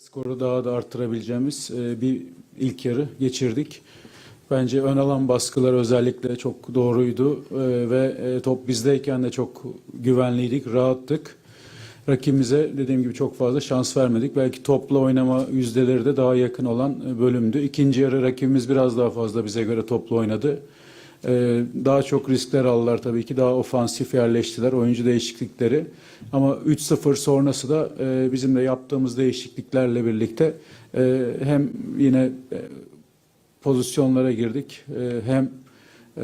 Skoru daha da arttırabileceğimiz e, bir ilk yarı geçirdik. Bence ön alan baskılar özellikle çok doğruydu E, ve e, top bizdeyken de çok güvenliydik, rahattık. Rakibimize dediğim gibi çok fazla şans vermedik. Belki topla oynama yüzdeleri de daha yakın olan bölümdü. İkinci yarı rakibimiz biraz daha fazla bize göre toplu oynadı. Ee, daha çok riskler aldılar tabii ki. Daha ofansif yerleştiler. Oyuncu değişiklikleri. Ama 3-0 sonrası da e, bizim de yaptığımız değişikliklerle birlikte e, hem yine e, pozisyonlara girdik. Hem e,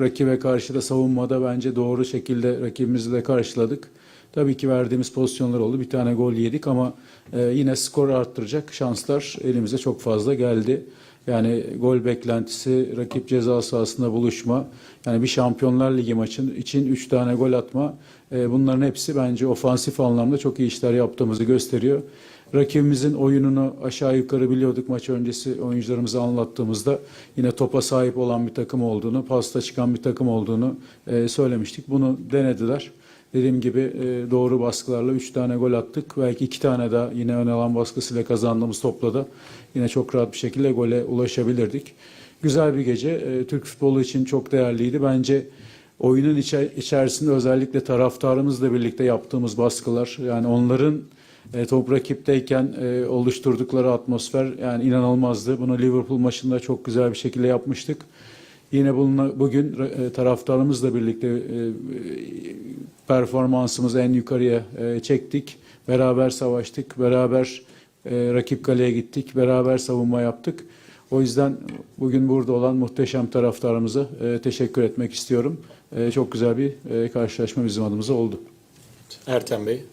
rakibe karşı da savunmada bence doğru şekilde rakibimizi de karşıladık. Tabii ki verdiğimiz pozisyonlar oldu. Bir tane gol yedik ama e, yine skoru arttıracak şanslar elimize çok fazla geldi. Yani gol beklentisi, rakip ceza sahasında buluşma, yani bir Şampiyonlar Ligi maçın için 3 tane gol atma, e, bunların hepsi bence ofansif anlamda çok iyi işler yaptığımızı gösteriyor. Rakibimizin oyununu aşağı yukarı biliyorduk maç öncesi oyuncularımıza anlattığımızda yine topa sahip olan bir takım olduğunu, pasta çıkan bir takım olduğunu e, söylemiştik. Bunu denediler. Dediğim gibi e, doğru baskılarla 3 tane gol attık. Belki 2 tane daha yine ön alan baskısıyla kazandığımız topla da yine çok rahat bir şekilde gole ulaşabilirdik. Güzel bir gece. E, Türk futbolu için çok değerliydi. Bence oyunun içe- içerisinde özellikle taraftarımızla birlikte yaptığımız baskılar yani onların e, top rakipteyken e, oluşturdukları atmosfer yani inanılmazdı. Bunu Liverpool maçında çok güzel bir şekilde yapmıştık. Yine bununla, bugün e, taraftarımızla birlikte e, performansımızı en yukarıya e, çektik. Beraber savaştık, beraber e, rakip kaleye gittik, beraber savunma yaptık. O yüzden bugün burada olan muhteşem taraftarımıza e, teşekkür etmek istiyorum. E, çok güzel bir e, karşılaşma bizim adımıza oldu. Ertem Bey.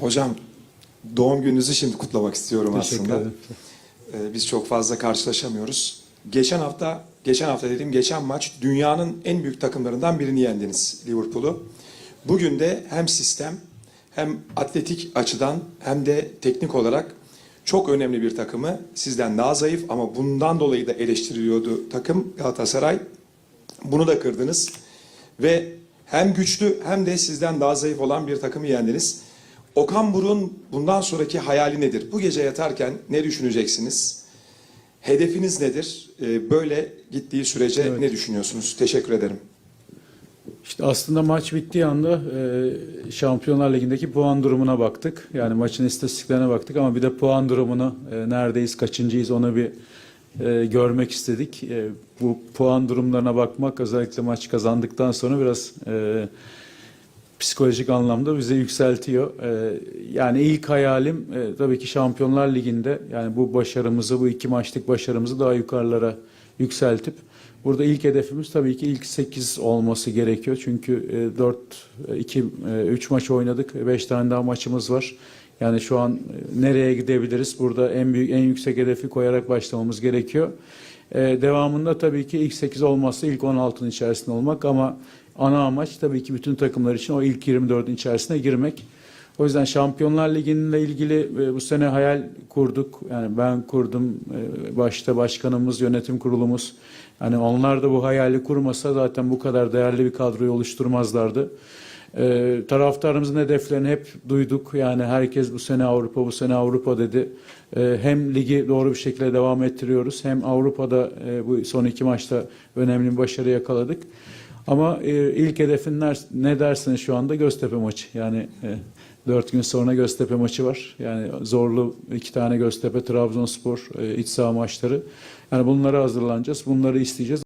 Hocam doğum gününüzü şimdi kutlamak istiyorum Teşekkür aslında. ederim. Ee, biz çok fazla karşılaşamıyoruz. Geçen hafta, geçen hafta dediğim geçen maç dünyanın en büyük takımlarından birini yendiniz Liverpool'u. Bugün de hem sistem hem atletik açıdan hem de teknik olarak çok önemli bir takımı sizden daha zayıf ama bundan dolayı da eleştiriliyordu takım Galatasaray. Bunu da kırdınız ve hem güçlü hem de sizden daha zayıf olan bir takımı yendiniz. Okan Buruk'un bundan sonraki hayali nedir? Bu gece yatarken ne düşüneceksiniz? Hedefiniz nedir? Ee, Böyle gittiği sürece Evet. ne düşünüyorsunuz? Teşekkür ederim. İşte aslında maç bittiği anda e, Şampiyonlar Ligi'ndeki puan durumuna baktık. Yani maçın istatistiklerine baktık ama bir de puan durumunu e, neredeyiz, kaçıncıyız onu bir e, görmek istedik. E, bu puan durumlarına bakmak özellikle maç kazandıktan sonra biraz e, psikolojik anlamda bizi yükseltiyor. E, yani ilk hayalim e, tabii ki Şampiyonlar Ligi'nde yani bu başarımızı, bu iki maçlık başarımızı daha yukarılara yükseltip Burada ilk hedefimiz tabii ki ilk 8 olması gerekiyor. Çünkü 4 2 3 maç oynadık. 5 tane daha maçımız var. Yani şu an e, nereye gidebiliriz? Burada en büyük en yüksek hedefi koyarak başlamamız gerekiyor. E, devamında tabii ki ilk 8 olmazsa ilk 16'ın içerisinde olmak ama ana amaç tabii ki bütün takımlar için o ilk 24'ün içerisine girmek. O yüzden Şampiyonlar Ligi'yle ilgili e, bu sene hayal kurduk. Yani ben kurdum, e, başta başkanımız, yönetim kurulumuz. Yani onlar da bu hayali kurmasa zaten bu kadar değerli bir kadroyu oluşturmazlardı. E, taraftarımızın hedeflerini hep duyduk. Yani herkes bu sene Avrupa, bu sene Avrupa dedi. E, hem ligi doğru bir şekilde devam ettiriyoruz, hem Avrupa'da e, bu son iki maçta önemli bir başarı yakaladık. Ama e, ilk hedefin ne dersiniz şu anda Göztepe maçı. Yani e, dört gün sonra Göztepe maçı var. Yani zorlu iki tane Göztepe, Trabzonspor e, iç saha maçları. Yani bunlara hazırlanacağız. Bunları isteyeceğiz.